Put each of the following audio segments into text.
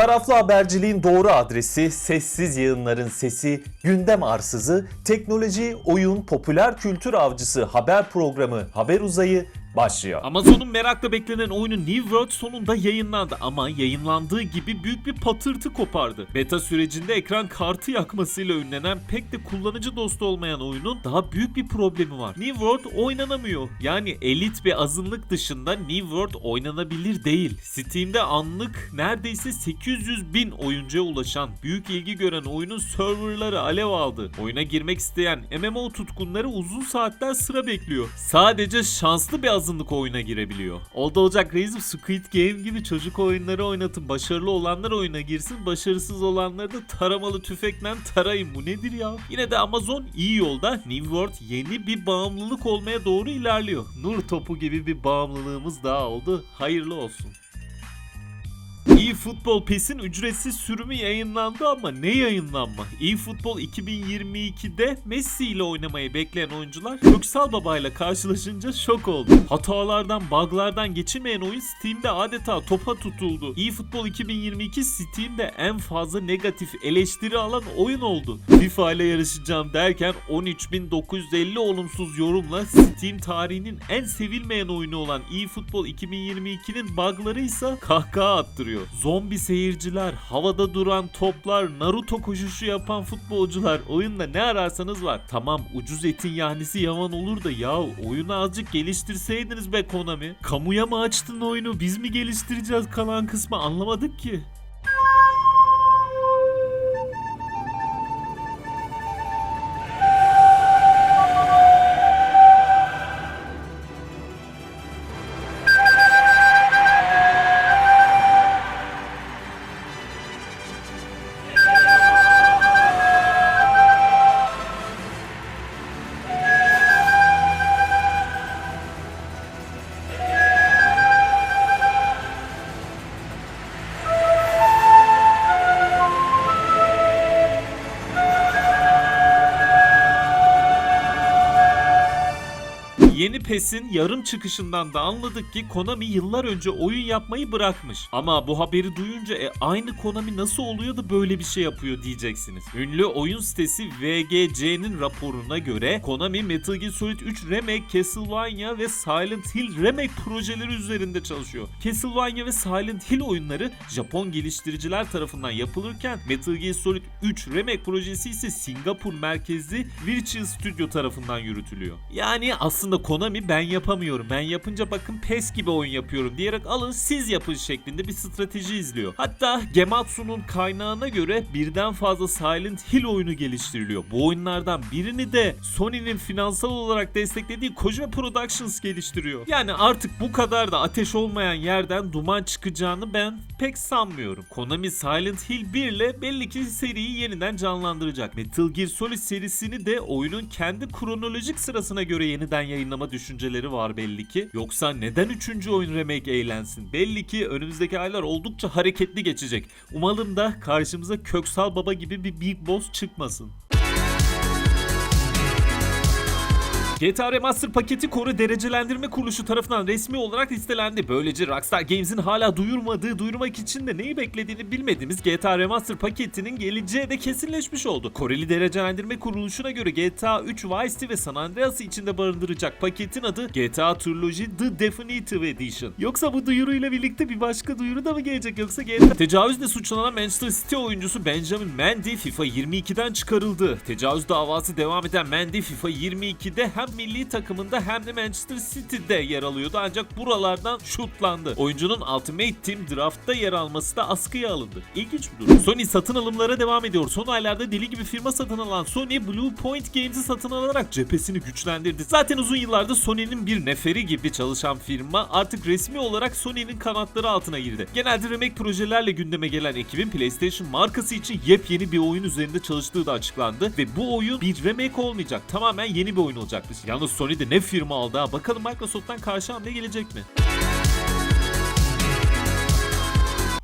Taraflı haberciliğin doğru adresi, sessiz yayınların sesi, gündem arsızı, teknoloji, oyun, popüler kültür avcısı haber programı Haber Uzayı başlıyor. Amazon'un merakla beklenen oyunu New World sonunda yayınlandı ama yayınlandığı gibi büyük bir patırtı kopardı. Beta sürecinde ekran kartı yakmasıyla ünlenen pek de kullanıcı dostu olmayan oyunun daha büyük bir problemi var. New World oynanamıyor. Yani elit bir azınlık dışında New World oynanabilir değil. Steam'de anlık neredeyse 800 bin oyuncuya ulaşan büyük ilgi gören oyunun serverları alev aldı. Oyuna girmek isteyen MMO tutkunları uzun saatler sıra bekliyor. Sadece şanslı bir azınlık oyuna girebiliyor. Oldu olacak reisim Squid Game gibi çocuk oyunları oynatın. Başarılı olanlar oyuna girsin. Başarısız olanları da taramalı tüfekle tarayın. Bu nedir ya? Yine de Amazon iyi yolda. New World yeni bir bağımlılık olmaya doğru ilerliyor. Nur topu gibi bir bağımlılığımız daha oldu. Hayırlı olsun. eFootball PES'in ücretsiz sürümü yayınlandı ama ne yayınlanma? eFootball 2022'de Messi ile oynamayı bekleyen oyuncular Köksal Baba ile karşılaşınca şok oldu. Hatalardan, buglardan geçilmeyen oyun Steam'de adeta topa tutuldu. eFootball 2022 Steam'de en fazla negatif eleştiri alan oyun oldu. FIFA ile yarışacağım derken 13.950 olumsuz yorumla Steam tarihinin en sevilmeyen oyunu olan eFootball 2022'nin bugları ise kahkaha attırıyor. Zombi seyirciler, havada duran toplar, Naruto koşuşu yapan futbolcular oyunda ne ararsanız var. Tamam ucuz etin yahnisi yavan olur da ya oyunu azıcık geliştirseydiniz be Konami. Kamuya mı açtın oyunu biz mi geliştireceğiz kalan kısmı anlamadık ki. Yeni PES'in yarım çıkışından da anladık ki Konami yıllar önce oyun yapmayı bırakmış. Ama bu haberi duyunca e, aynı Konami nasıl oluyor da böyle bir şey yapıyor diyeceksiniz. Ünlü oyun sitesi VGC'nin raporuna göre Konami Metal Gear Solid 3 Remake, Castlevania ve Silent Hill Remake projeleri üzerinde çalışıyor. Castlevania ve Silent Hill oyunları Japon geliştiriciler tarafından yapılırken Metal Gear Solid 3 Remake projesi ise Singapur merkezli Virtual Studio tarafından yürütülüyor. Yani aslında Konami ben yapamıyorum. Ben yapınca bakın PES gibi oyun yapıyorum diyerek alın siz yapın şeklinde bir strateji izliyor. Hatta Gematsu'nun kaynağına göre birden fazla Silent Hill oyunu geliştiriliyor. Bu oyunlardan birini de Sony'nin finansal olarak desteklediği Kojima Productions geliştiriyor. Yani artık bu kadar da ateş olmayan yerden duman çıkacağını ben pek sanmıyorum. Konami Silent Hill 1 ile belli ki seriyi yeniden canlandıracak. Metal Gear Solid serisini de oyunun kendi kronolojik sırasına göre yeniden yayınlama düşünceleri var belli ki. Yoksa neden 3. oyun remake eğlensin? Belli ki önümüzdeki aylar oldukça hareketli geçecek. Umalım da karşımıza Köksal Baba gibi bir Big Boss çıkmasın. GTA Remaster paketi Kore Derecelendirme Kuruluşu tarafından resmi olarak listelendi. Böylece Rockstar Games'in hala duyurmadığı, duyurmak için de neyi beklediğini bilmediğimiz GTA Remaster paketinin geleceği de kesinleşmiş oldu. Koreli Derecelendirme Kuruluşu'na göre GTA 3 Vice City ve San Andreas'ı içinde barındıracak paketin adı GTA Trilogy The Definitive Edition. Yoksa bu duyuruyla birlikte bir başka duyuru da mı gelecek yoksa GTA... Tecavüzle suçlanan Manchester City oyuncusu Benjamin Mendy FIFA 22'den çıkarıldı. Tecavüz davası devam eden Mendy FIFA 22'de hem milli takımında hem de Manchester City'de yer alıyordu ancak buralardan şutlandı. Oyuncunun Ultimate Team Draft'ta yer alması da askıya alındı. İlginç bir durum. Sony satın alımlara devam ediyor. Son aylarda deli gibi firma satın alan Sony Blue Point Games'i satın alarak cephesini güçlendirdi. Zaten uzun yıllardır Sony'nin bir neferi gibi çalışan firma artık resmi olarak Sony'nin kanatları altına girdi. Genelde remake projelerle gündeme gelen ekibin PlayStation markası için yepyeni bir oyun üzerinde çalıştığı da açıklandı ve bu oyun bir remake olmayacak. Tamamen yeni bir oyun olacakmış. Yalnız Sony de ne firma aldı ha. Bakalım Microsoft'tan karşı hamle gelecek mi?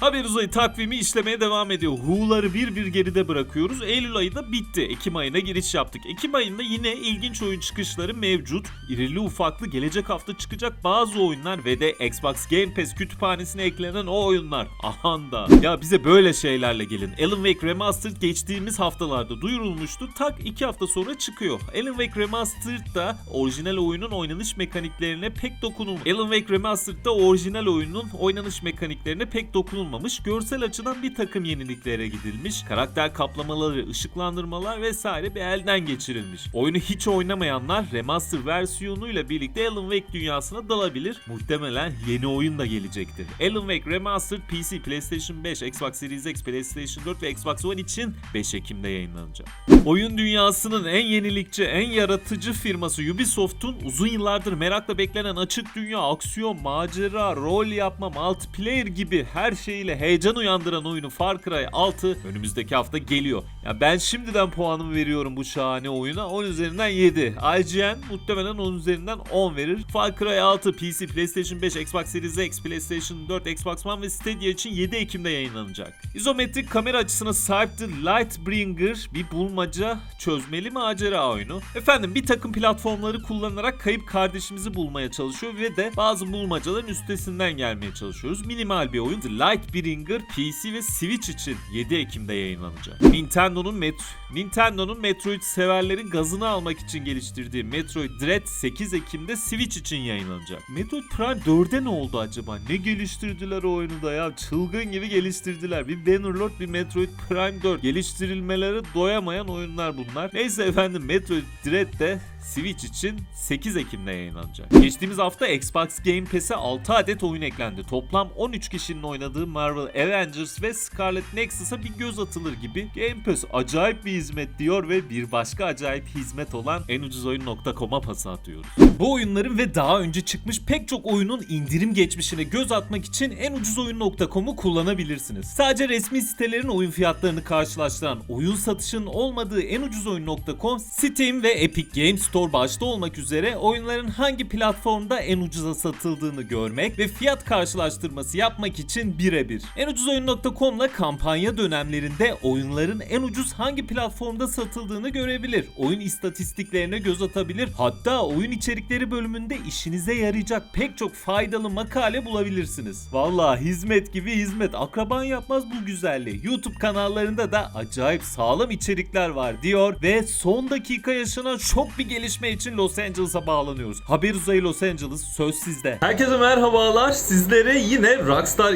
Haber uzayı takvimi işlemeye devam ediyor. Hu'ları bir bir geride bırakıyoruz. Eylül ayı da bitti. Ekim ayına giriş yaptık. Ekim ayında yine ilginç oyun çıkışları mevcut. İrili ufaklı gelecek hafta çıkacak bazı oyunlar ve de Xbox Game Pass kütüphanesine eklenen o oyunlar. Ahanda. Ya bize böyle şeylerle gelin. Alan Wake Remastered geçtiğimiz haftalarda duyurulmuştu. Tak 2 hafta sonra çıkıyor. Alan Wake Remastered da orijinal oyunun oynanış mekaniklerine pek dokunulmamış. Alan Wake Remastered'da orijinal oyunun oynanış mekaniklerine pek dokunulmamış. Görsel açıdan bir takım yeniliklere gidilmiş. Karakter kaplamaları, ışıklandırmalar vesaire bir elden geçirilmiş. Oyunu hiç oynamayanlar remaster versiyonuyla birlikte Alan Wake dünyasına dalabilir. Muhtemelen yeni oyun da gelecektir. Alan Wake Remastered PC, PlayStation 5, Xbox Series X, PlayStation 4 ve Xbox One için 5 Ekim'de yayınlanacak. Oyun dünyasının en yenilikçi, en yaratıcı firması Ubisoft'un uzun yıllardır merakla beklenen açık dünya, aksiyon, macera, rol yapma, multiplayer gibi her şeyiyle heyecan uyandıran oyunu Far Cry 6 önümüzdeki hafta geliyor. Ya ben şimdiden puanımı veriyorum bu şahane oyuna. 10 üzerinden 7. IGN muhtemelen 10 üzerinden 10 verir. Far Cry 6 PC, PlayStation 5, Xbox Series X, PlayStation 4, Xbox One ve Stadia için 7 Ekim'de yayınlanacak. İzometrik kamera açısına sahip The Lightbringer bir bulmaca çözmeli macera oyunu. Efendim bir takım platformları kullanarak kayıp kardeşimizi bulmaya çalışıyor ve de bazı bulmacaların üstesinden gelmeye çalışıyoruz. Minimal bir oyun. The Lightbringer PC ve Switch için 7 Ekim'de yayınlanacak. Nintendo'nun Met Nintendo'nun Metroid severlerin gazını almak için geliştirdiği Metroid Dread 8 Ekim'de Switch için yayınlanacak. Metroid Prime 4'e ne oldu acaba? Ne geliştirdiler o oyunu da ya? Çılgın gibi geliştirdiler. Bir Bannerlord bir Metroid Prime 4. Geliştirilmeleri doyamayan oyunlar bunlar. Neyse efendim Metroid Dread de Switch için 8 Ekim'de yayınlanacak. Geçtiğimiz hafta Xbox Game Pass'e 6 adet oyun eklendi. Toplam 13 kişinin oynadığı Marvel Avengers ve Scarlet Nexus'a bir göz atılır gibi. Game Pass acayip bir hizmet diyor ve bir başka acayip hizmet olan enucuzoyun.com'a pas atıyoruz. Bu oyunların ve daha önce çıkmış pek çok oyunun indirim geçmişine göz atmak için enucuzoyun.com'u kullanabilirsiniz. Sadece resmi sitelerin oyun fiyatlarını karşılaştıran oyun satışının olmadığı enucuzoyun.com, Steam ve Epic Games Store başta olmak üzere oyunların hangi platformda en ucuza satıldığını görmek ve fiyat karşılaştırması yapmak için birebir. Enucuzoyun.com'la kampanya dönemlerinde oyunların en ucuz hangi platformda satıldığını görebilir. Oyun istatistiklerine göz atabilir. Hatta oyun içerikleri bölümünde işinize yarayacak pek çok faydalı makale bulabilirsiniz. Vallahi hizmet gibi hizmet. Akraban yapmaz bu güzelliği. YouTube kanallarında da acayip sağlam içerikler var diyor ve son dakika yaşanan şok bir gelişme için Los Angeles'a bağlanıyoruz. Haber uzayı Los Angeles söz sizde. Herkese merhabalar. Sizlere yine Rockstar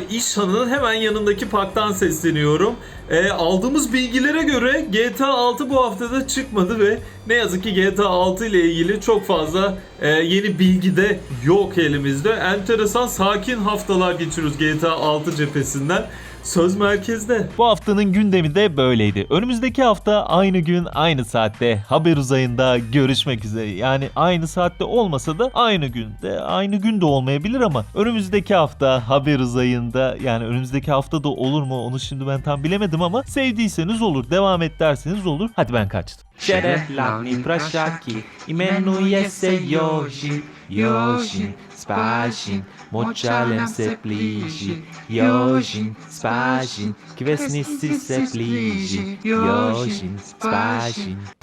İşhan'ın hemen yanındaki parktan sesleniyorum. Ee, aldığımız bilgilere göre GTA 6 bu haftada çıkmadı ve ne yazık ki GTA 6 ile ilgili çok fazla e, yeni bilgi de yok elimizde. Enteresan sakin haftalar geçiriyoruz GTA 6 cephesinden. Söz merkezde. Bu haftanın gündemi de böyleydi. Önümüzdeki hafta aynı gün aynı saatte haber uzayında görüşmek üzere. Yani aynı saatte olmasa da aynı günde aynı gün de olmayabilir ama önümüzdeki hafta haber uzayında yani önümüzdeki hafta da olur mu onu şimdi ben tam bilemedim ama sevdiyseniz olur devam et derseniz olur. Hadi ben kaçtım. Jožin, Yoshin, Spashin, Mochalem se plige. Yoshin, Spashin, Kvesni se plige. Yoshin, Spashin.